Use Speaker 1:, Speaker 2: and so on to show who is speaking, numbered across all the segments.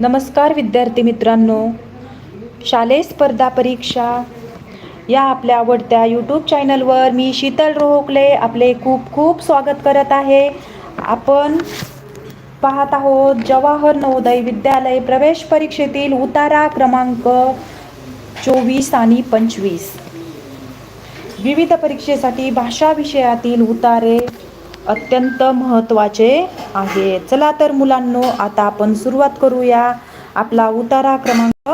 Speaker 1: नमस्कार विद्यार्थी मित्रांनो. शालेय स्पर्धा परीक्षा या आपल्या आवडत्या यूट्यूब चॅनलवर मी शीतल रोहकले आपले खूप खूप स्वागत करत आहे. आपण पाहत आहोत जवाहर नवोदय विद्यालय प्रवेश परीक्षेतील उतारा क्रमांक चोवीस आणि पंचवीस. विविध परीक्षेसाठी भाषा विषयातील उतारे अत्यंत महत्त्वाचे आहे चला तर मुलांनो आता आपण सुरुवात करूया आपला उतारा क्रमांक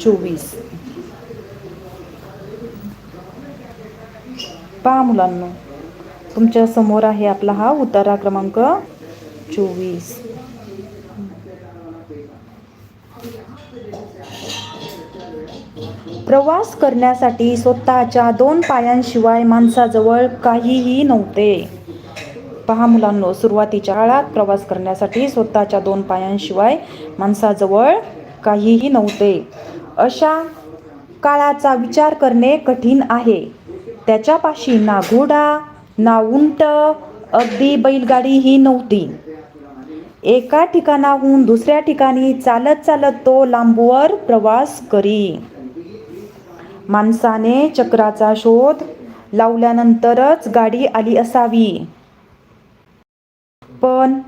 Speaker 1: चोवीस. पहा मुलांनो तुमच्यासमोर आहे आपला हा उतारा क्रमांक चोवीस. प्रवास करण्यासाठी स्वतःच्या दोन पायांशिवाय माणसाजवळ काहीही नव्हते. पहा मुलांनो सुरुवातीच्या काळात प्रवास करण्यासाठी स्वतःच्या दोन पायांशिवाय माणसाजवळ काहीही नव्हते. अशा काळाचा विचार करणे कठीण आहे. त्याच्यापाशी ना घोडा ना उंट अगदी बैलगाडीही नव्हती. एका ठिकाणाहून दुसऱ्या ठिकाणी चालत चालत तो लांबवर प्रवास करी. माणसाने चक्राचा शोध लावल्यानंतरच गाडी आली असावी. पण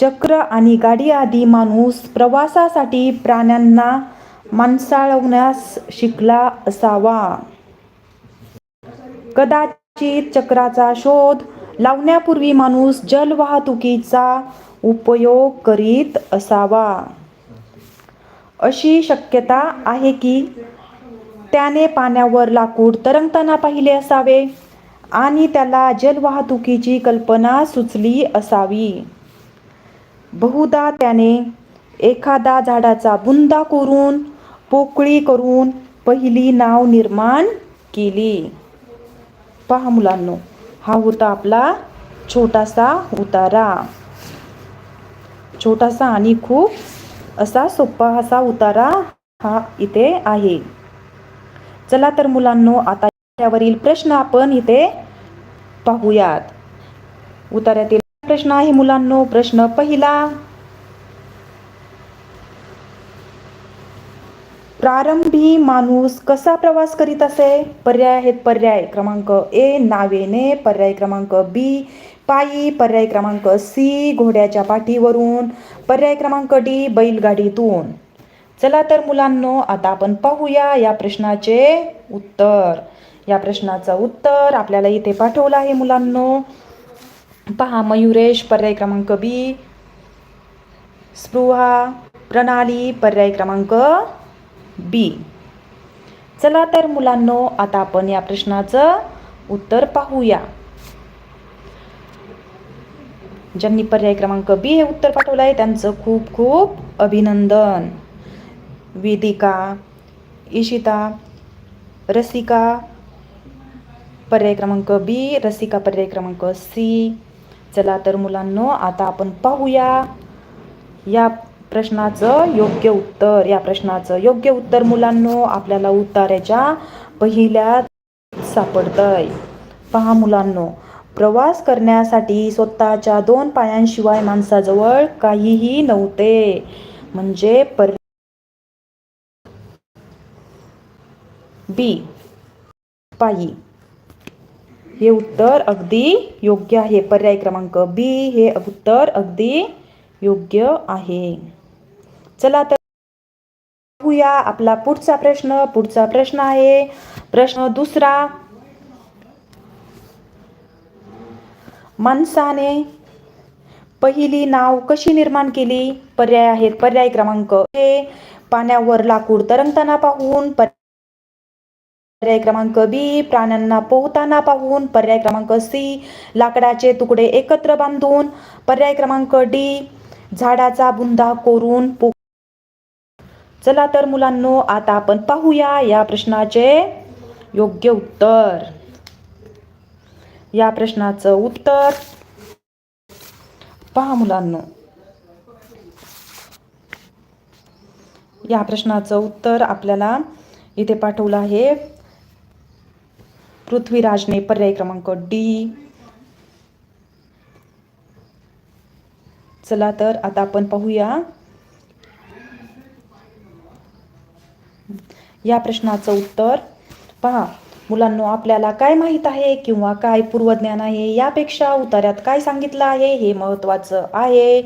Speaker 1: चक्र आणि गाडी आधी माणूस प्रवासासाठी प्राण्यांना माणसाळवण्यास शिकला असावा. कदाचित चक्राचा शोध लावण्यापूर्वी माणूस जलवाहतुकीचा उपयोग करीत असावा. अशी शक्यता आहे की त्याने पाण्यावर लाकूड तरंगताना पाहिले असावे आणि त्याला जलवाहतुकीची कल्पना सुचली असावी. बहुधा त्याने एखादा झाडाचा बुंदा करून पोकळी करून पहिली नाव निर्माण केली. पहा मुलांनो हा होता आपला छोटासा उतारा. छोटासा आणि खूप असा सोपा असा उतारा हा इथे आहे. चला तर मुलांनो आता त्यावरील प्रश्न आपण इथे पाहूयात. उतार्यातील प्रश्न आहे मुलांनो प्रश्न पहिला. प्रारंभी माणूस कसा प्रवास करीत असे? पर्याय आहेत पर्याय. क्रमांक ए नावेने. पर्याय क्रमांक बी पायी. पर्याय क्रमांक सी घोड्याच्या पाठीवरून. पर्याय क्रमांक डी बैलगाडीतून. चला तर मुलांनो आता आपण पाहूया या प्रश्नाचे उत्तर. या प्रश्नाचं उत्तर आपल्याला इथे पाठवलं आहे मुलांनो. पहा मयुरेश पर्याय क्रमांक बी. स्पृहा प्रणाली पर्याय क्रमांक बी. चला तर मुलांनो आता आपण या प्रश्नाचं उत्तर पाहूया. ज्यांनी पर्याय क्रमांक बी हे उत्तर पाठवलं आहे त्यांचं खूप खूप अभिनंदन. वेदिका इशिता रसिका पर्याय क्रमांक बी रसिका पर्याय क्रमांक सी. चला तर मुलांनो आता आपण पाहूया या प्रश्नाचं योग्य उत्तर. या प्रश्नाचं योग्य उत्तर मुलांनो आपल्याला उतार्याच्या पहिल्या सापडतंय. पहा मुलांनो प्रवास करण्यासाठी स्वतःच्या दोन पायांशिवाय माणसाजवळ काहीही नव्हते. म्हणजे पर बी. पायी. हे उत्तर अगदी योग्य आहे. पर्याय क्रमांक बी हे उत्तर अगदी योग्य आहे. चला तर पाहूया आपला पुढचा प्रश्न. पुढचा प्रश्न आहे. प्रश्न दुसरा. माणसाने पहिली नाव कशी निर्माण केली? पर्याय आहेत. पर्याय क्रमांक ए. पाण्यावर लाकूड तरंगताना पाहून पर्याय पर्याय क्रमांक बी प्राण्यांना पोहताना पाहून पर्याय क्रमांक सी लाकडाचे तुकडे एकत्र बांधून पर्याय क्रमांक डी झाडाचा बुंदा कोरून पो चला तर मुलांनो आता आपण पाहूया या प्रश्नाचे योग्य उत्तर. या प्रश्नाचं उत्तर पहा मुलांनो. या प्रश्नाचं उत्तर आपल्याला इथे पाठवलं आहे. पृथ्वीराजने पर्याय क्रमांक डी. चला तर आता आपण पाहूया. या प्रश्नाचं उत्तर पहा. मुलांनो आपल्याला काय माहीत आहे किंवा काय पूर्वज्ञान आहे? यापेक्षा उतार्यात काय सांगितलं आहे हे महत्त्वाचं आहे.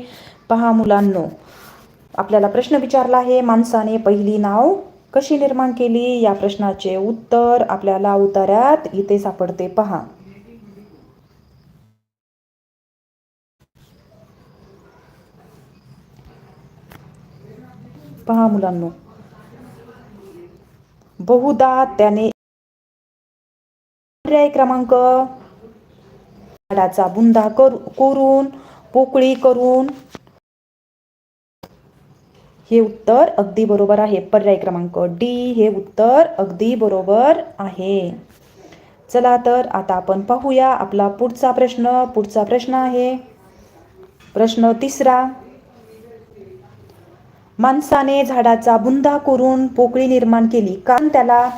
Speaker 1: पहा मुलांनो आपल्याला प्रश्न विचारला आहे माणसाने पहिली नाव कशी निर्माण केली? या प्रश्नाचे उत्तर आपल्याला उतार्यात इथे सापडते. पहा. पहा मुलांनो. बहुधा त्याने पर्याय क्रमांक झाडाचा बुंदा कर कोरून पोकळी करून हे उत्तर अगदी बरोबर आहे. पर्याय क्रमांक डी हे उत्तर अगदी बरोबर आहे. चला तर आता आपण पाहूया आपला पुढचा प्रश्न. पुढचा प्रश्न आहे. प्रश्न तिसरा. माणसाने झाडाचा बुंदा करून पोकळी निर्माण केली. कारण त्याला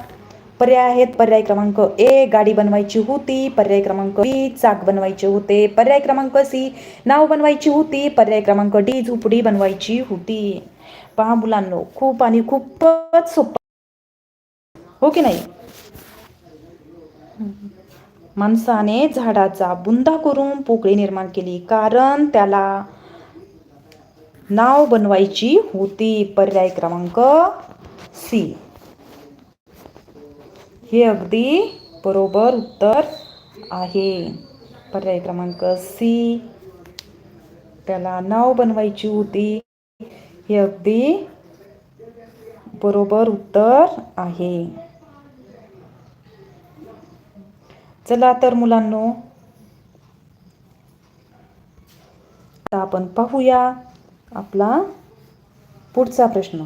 Speaker 1: पर्याय आहेत. पर्याय क्रमांक ए गाडी बनवायची होती. पर्याय क्रमांक बी चाक बनवायचे होते. पर्याय क्रमांक सी नाव बनवायची होती. पर्याय क्रमांक डी झोपडी बनवायची होती. पहा मुलांनो खूप आणि खूपच सोपं. हो की नाही? माणसाने झाडाचा बुंदा करून पोकळी निर्माण केली कारण त्याला नाव बनवायची होती पर्याय क्रमांक सी. हे अगदी बरोबर उत्तर आहे. पर्याय क्रमांक सी. त्याला नाव बनवायची होती हे अगदी बरोबर उत्तर आहे. चला तर मुलांनो आता आपण पाहूया आपला पुढचा प्रश्न.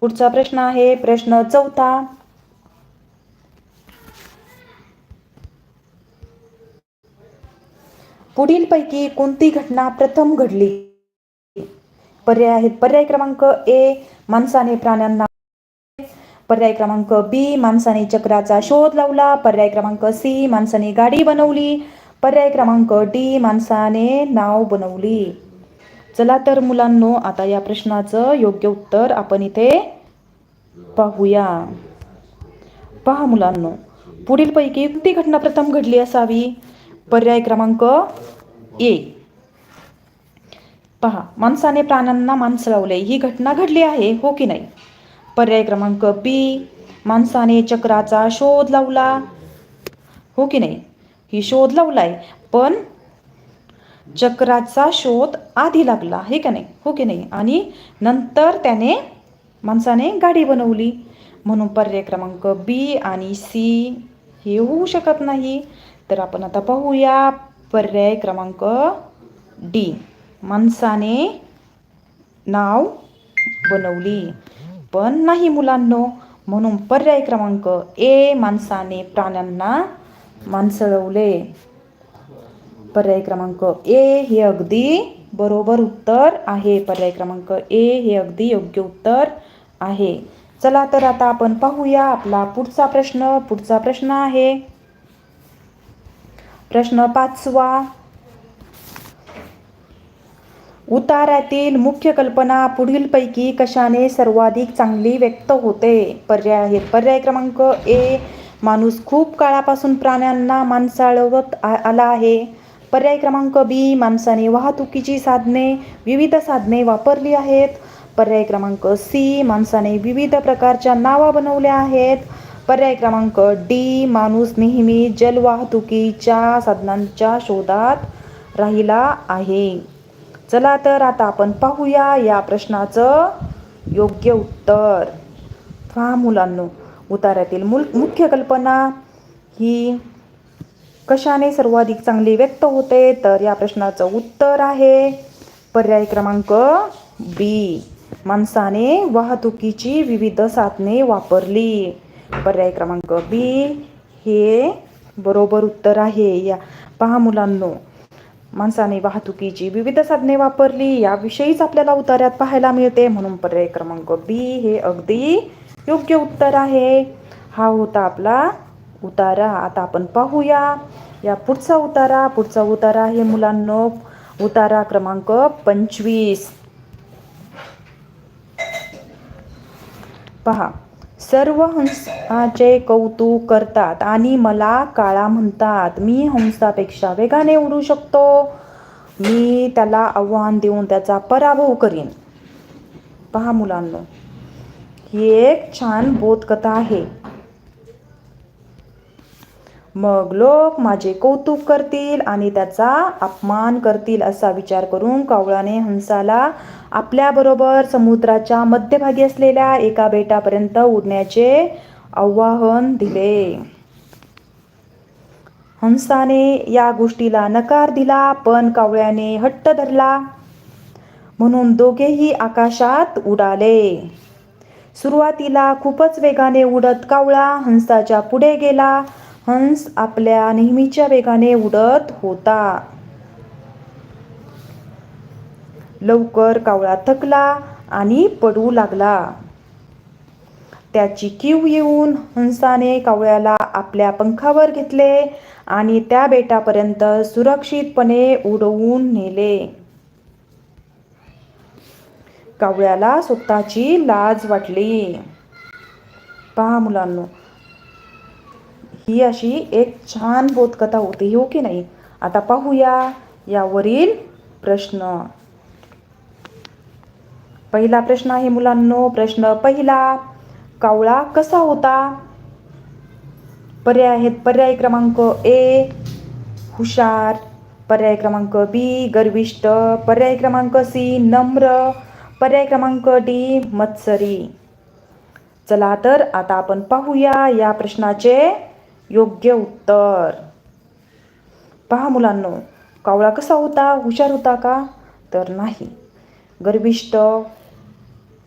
Speaker 1: पुढचा प्रश्न आहे प्रश्न चौथा. पुढीलपैकी कोणती घटना प्रथम घडली? पर्याय आहेत. पर्याय क्रमांक ए माणसाने प्राण्यांना पर्याय क्रमांक बी माणसाने चक्राचा शोध लावला. पर्याय क्रमांक सी माणसाने गाडी बनवली. पर्याय क्रमांक डी माणसाने नाव बनवली. चला तर मुलांनो आता या प्रश्नाचं योग्य उत्तर आपण इथे पाहूया. पहा मुलांनो पुढीलपैकी कोणती घटना प्रथम घडली असावी? पर्याय क्रमांक ए. पहा माणसाने प्राण्यांना माणसं लावले ही घटना घडली आहे हो की नाही? पर्याय क्रमांक बी माणसाने चक्राचा शोध लावला. हो की नाही? ही शोध लावलाय पण चक्राचा शोध आधी लागला हे का नाही? हो की नाही? आणि नंतर त्याने माणसाने गाडी बनवली. म्हणून पर्याय क्रमांक बी आणि सी हे होऊ शकत नाही. तर आपण आता पाहूया पर्याय क्रमांक डी. माणसाने नाव बनवली. पण नाही मुलांनो म्हणून पर्याय क्रमांक ए माणसाने प्राण्यांना माणसळवले. पर्याय क्रमांक ए हे अगदी बरोबर उत्तर आहे. पर्याय क्रमांक ए हे अगदी योग्य उत्तर आहे. चला तर आता आपण पाहूया आपला पुढचा प्रश्न. पुढचा प्रश्न आहे. प्रश्न पाचवा. उतारातील मुख्य कल्पना पुढीलपैकी कशाने सर्वाधिक चांगली व्यक्त होते? पर्याय आहेत. पर्याय क्रमांक ए माणूस खूप काळापासून प्राण्यांना माणसाळवत आ- आला आहे. पर्याय क्रमांक बी माणसाने वाहतुकीची साधने विविध साधने वापरली आहेत. पर्याय क्रमांक सी माणसाने विविध प्रकारच्या नावा बनवल्या आहेत. पर्याय क्रमांक डी माणूस नेहमी जलवाहतुकीच्या साधनांच्या शोधात राहिला आहे. चला तर आता आपण पाहूया या प्रश्नाचं योग्य उत्तर. पहा मुलांनो उतार्यातील मूल मुख्य कल्पना ही कशाने सर्वाधिक चांगली व्यक्त होते? तर या प्रश्नाचं उत्तर आहे पर्याय क्रमांक बी माणसाने वाहतुकीची विविध साधने वापरली. पर्याय क्रमांक बी हे बरोबर उत्तर आहे. या पहा मुलांनो माणसाने वाहतुकीची विविध साधने वापरली याविषयीच आपल्याला उतार्यात पाहायला मिळते. म्हणून पर्याय क्रमांक बी हे अगदी योग्य उत्तर आहे. हा होता आपला उतारा. आता आपण पाहूया या पुढचा उतारा. पुढचा उतारा आहे मुलांनो उतारा क्रमांक पंचवीस. पहा. सर्व हंसाचे कौतुक करतात आणि मला काळा म्हणतात मी हंसापेक्षा वेगाने उडू शकतो. मी त्याला आव्हान देऊन त्याचा पराभव करीन. पहा मुलांनो ही एक छान बोधकथा आहे. मग लोक माझे कौतुक करतील आणि त्याचा अपमान करतील असा विचार करून कावळाने हंसाला. आपल्याबरोबर समुद्राच्या मध्यभागी असलेल्या एका बेटापर्यंत उडण्याचे आवाहन दिले. हंसाने या गोष्टीला नकार दिला पण कावळ्याने हट्ट धरला. म्हणून दोघेही आकाशात उडाले. सुरुवातीला खूपच वेगाने उडत कावळा हंसाच्या पुढे गेला. हंस आपल्या नेहमीच्या वेगाने उडत होता. लवकर कावळा थकला आणि पडू लागला. त्याची कीव येऊन हंसाने कावळ्याला आपल्या पंखावर घेतले आणि त्या बेटापर्यंत सुरक्षितपणे उडवून नेले. कावळ्याला स्वतःची लाज वाटली. पहा मुलांनो ही अशी एक छान बोधकथा होती हो की नाही? आता पाहूया यावरील प्रश्न. पहिला प्रश्न आहे मुलांनो प्रश्न पहिला कावळा कसा होता? पर्याय आहेत पर्याय क्रमांक ए हुशार. पर्याय क्रमांक बी गर्विष्ट. पर्याय क्रमांक सी नम्र. पर्याय क्रमांक डी मत्सरी. चला तर आता आपण पाहूया या प्रश्नाचे योग्य उत्तर. पहा मुलांनो कावळा कसा होता? हुशार होता का? तर नाही. गर्विष्ट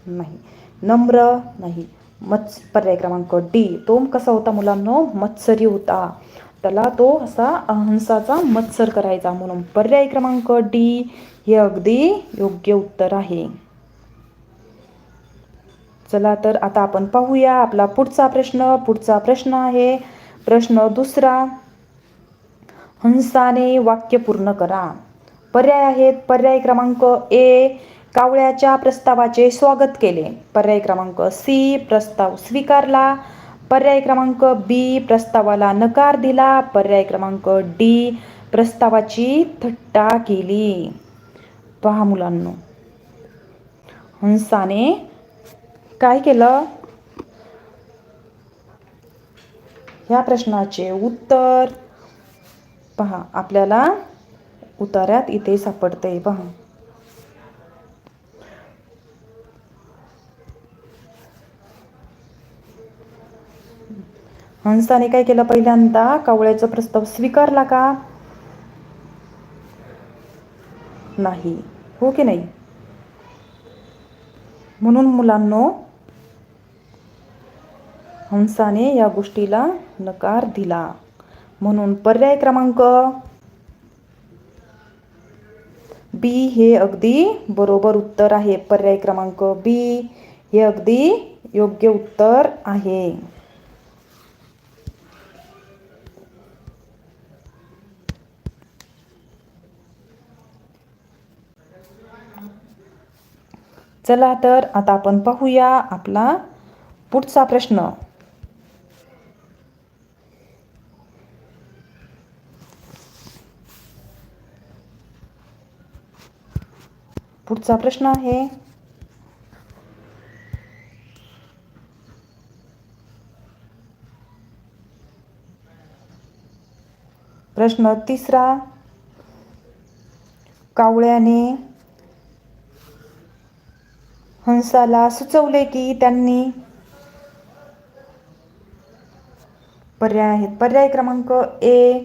Speaker 1: नाही. नम्र नाही. मत्स पर्याय क्रमांक डी. तो कसा होता मुलांनो? मत्सरी होता. त्याला तो असा अहंसाचा मत्सर करायचा म्हणून. पर्याय क्रमांक डी हे अगदी योग्य उत्तर आहे. चला तर आता आपण पाहूया आपला पुढचा प्रश्न. पुढचा प्रश्न आहे प्रश्न दुसरा हंसाने वाक्य पूर्ण करा. पर्याय आहेत. पर्याय क्रमांक ए कावळ्याच्या प्रस्तावाचे स्वागत केले. पर्याय क्रमांक सी प्रस्ताव स्वीकारला. पर्याय क्रमांक बी प्रस्तावाला नकार दिला. पर्याय क्रमांक डी प्रस्तावाची थट्टा केली. पहा मुलांनो. हंसाने काय केलं? ह्या प्रश्नाचे उत्तर पहा. आपल्याला उतार्यात इथे सापडते पहा. हंसाने काय केलं पहिल्यांदा? कावळ्याचा प्रस्ताव स्वीकारला का? नाही. हो की नाही? म्हणून मुलांनो हंसाने या गोष्टीला नकार दिला. म्हणून पर्याय क्रमांक बी हे अगदी बरोबर उत्तर आहे. पर्याय क्रमांक बी हे अगदी योग्य उत्तर आहे. चला तर आता आपण पाहूया आपला पुढचा प्रश्न. पुढचा प्रश्न आहे. प्रश्न तिसरा. कावळ्याने हंसाला सुचवले की त्यांनी पर्याय आहेत. पर्याय क्रमांक ए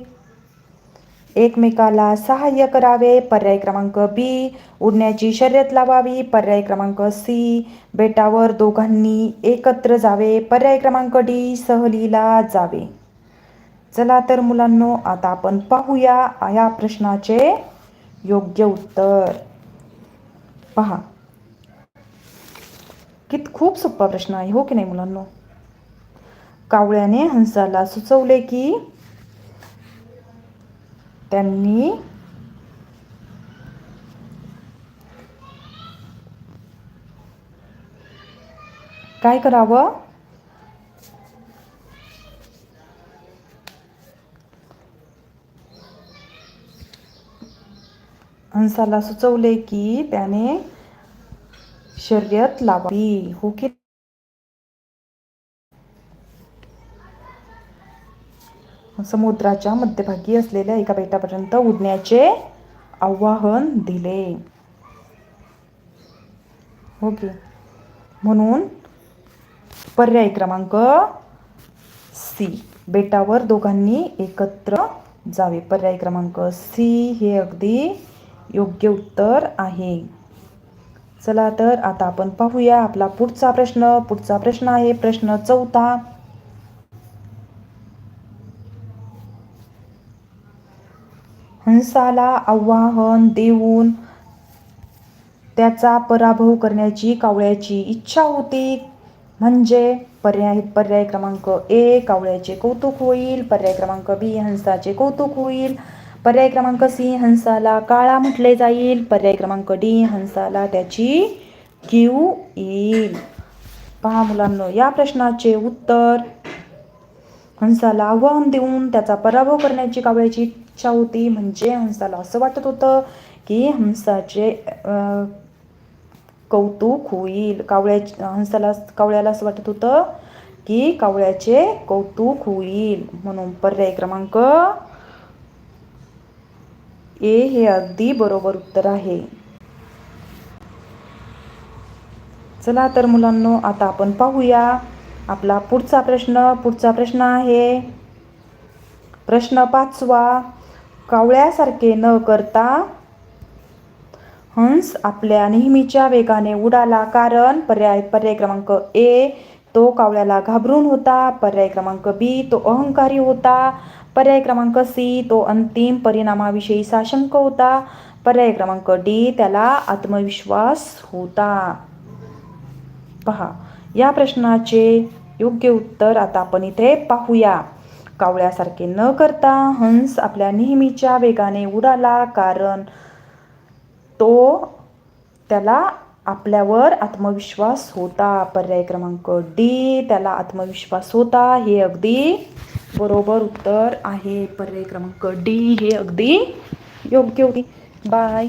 Speaker 1: एकमेकाला सहाय्य करावे. पर्याय क्रमांक बी उडण्याची शर्यत लावावी. पर्याय क्रमांक सी बेटावर दोघांनी एकत्र जावे. पर्याय क्रमांक डी सहलीला जावे. चला तर मुलांनो आता आपण पाहूया या प्रश्नाचे योग्य उत्तर. पहा. कित खूप सोपा प्रश्न आहे हो की नाही मुलांनो? कावळ्याने हंसाला सुचवले की त्यांनी काय करावं? हंसाला सुचवले की त्याने शर्यत लावावी. हो की समुद्राच्या मध्यभागी असलेल्या एका बेटापर्यंत उडण्याचे आवाहन दिले. ओके. म्हणून पर्याय क्रमांक सी बेटावर दोघांनी एकत्र जावे. पर्याय क्रमांक सी हे अगदी योग्य उत्तर आहे. चला तर आता आपण पाहूया आपला पुढचा प्रश्न. पुढचा प्रश्न आहे प्रश्न चौथा. हंसाला आव्हान देऊन त्याचा पराभव करण्याची कावळ्याची इच्छा होती. म्हणजे पर्याय पर्याय क्रमांक ए कावळ्याचे कौतुक होईल. पर्याय क्रमांक बी हंसाचे कौतुक होईल. पर्याय क्रमांक सी हंसाला काळा म्हटले जाईल. पर्याय क्रमांक डी हंसाला त्याची कीव येईल. पहा मुलांनो या प्रश्नाचे उत्तर. हंसाला आव्हान देऊन त्याचा पराभव करण्याची कावळ्याची इच्छा होती म्हणजे हंसाला. असं वाटत होतं की हंसाचे कौतुक होईल. कावळ्या हंसाला कावळ्याला असं वाटत होतं की कावळ्याचे कौतुक होईल. म्हणून पर्याय क्रमांक ए हे अगदी बरोबर उत्तर आहे. चला तर मुलांनो आता आपण पाहूया आपला पुढचा प्रश्न. पुढचा प्रश्न आहे प्रश्न पाचवा. कावळ्यासारखे न करता हंस आपल्या नेहमीच्या वेगाने उडाला कारण पर्याय पर्याय क्रमांक ए तो कावळ्याला घाबरून होता. पर्याय क्रमांक बी तो अहंकारी होता. पर्याय क्रमांक सी तो अंतिम परिणामाविषयी साशंक होता. पर्याय क्रमांक डी त्याला आत्मविश्वास होता. पहा या प्रश्नाचे योग्य उत्तर आता आपण इथे पाहूया. कावळ्यासारखे न करता हंस आपल्या नेहमीच्या वेगाने उडाला कारण तो त्याला आपल्यावर आत्मविश्वास होता. पर्याय क्रमांक डी त्याला आत्मविश्वास होता हे अगदी बरोबर उत्तर आहे. पर्याय क्रमांक डी हे अगदी योग्य होती. बाय